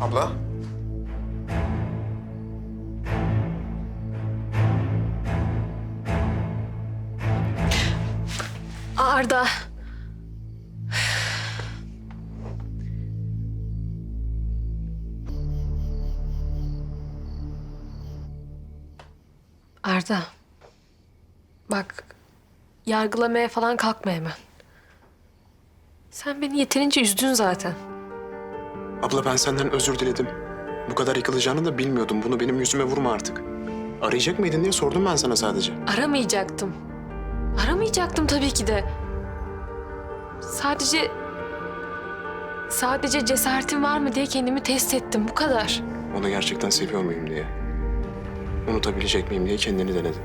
Abla? Arda. Arda. Bak, yargılamaya falan kalkma hemen. Sen beni yeterince üzdün zaten. Abla ben senden özür diledim. Bu kadar yıkılacağını da bilmiyordum. Bunu benim yüzüme vurma artık. Arayacak mıydın diye sordum ben sana sadece. Aramayacaktım. Aramayacaktım tabii ki de. Sadece... Sadece cesaretim var mı diye kendimi test ettim. Bu kadar. Onu gerçekten seviyor muyum diye. Unutabilecek miyim diye kendini denedin.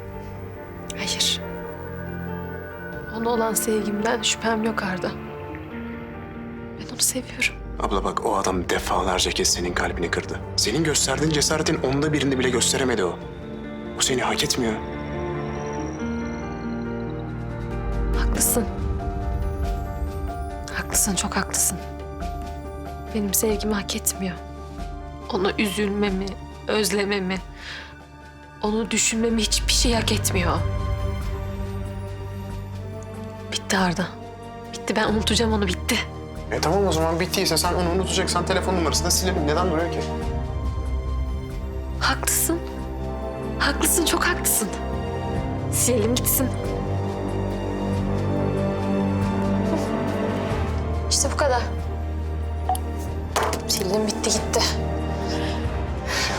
Hayır. Ona olan sevgimden şüphem yok Arda. Seviyorum. Abla bak o adam defalarca kez senin kalbini kırdı. Senin gösterdiğin cesaretin onda birini bile gösteremedi o. O seni hak etmiyor. Haklısın. Haklısın, çok haklısın. Benim sevgimi hak etmiyor. Ona üzülmemi, özlememi, onu düşünmemi hiçbir şey hak etmiyor. Bitti Arda. Bitti ben unutacağım onu bitti. E tamam o zaman bittiyse sen onu unutacaksan telefon numarasını da silelim. Neden duruyor ki? Haklısın. Haklısın, çok haklısın. Silelim gitsin. İşte bu kadar. Sildim bitti gitti.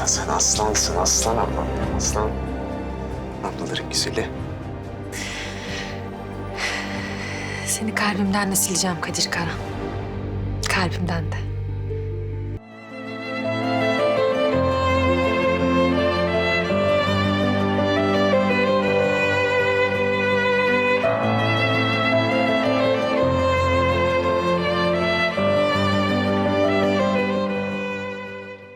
Ya sen aslansın aslan ablam ya aslan. Ablaların güzeli. Seni kalbimden de sileceğim Kadir Kara. kalbimden de.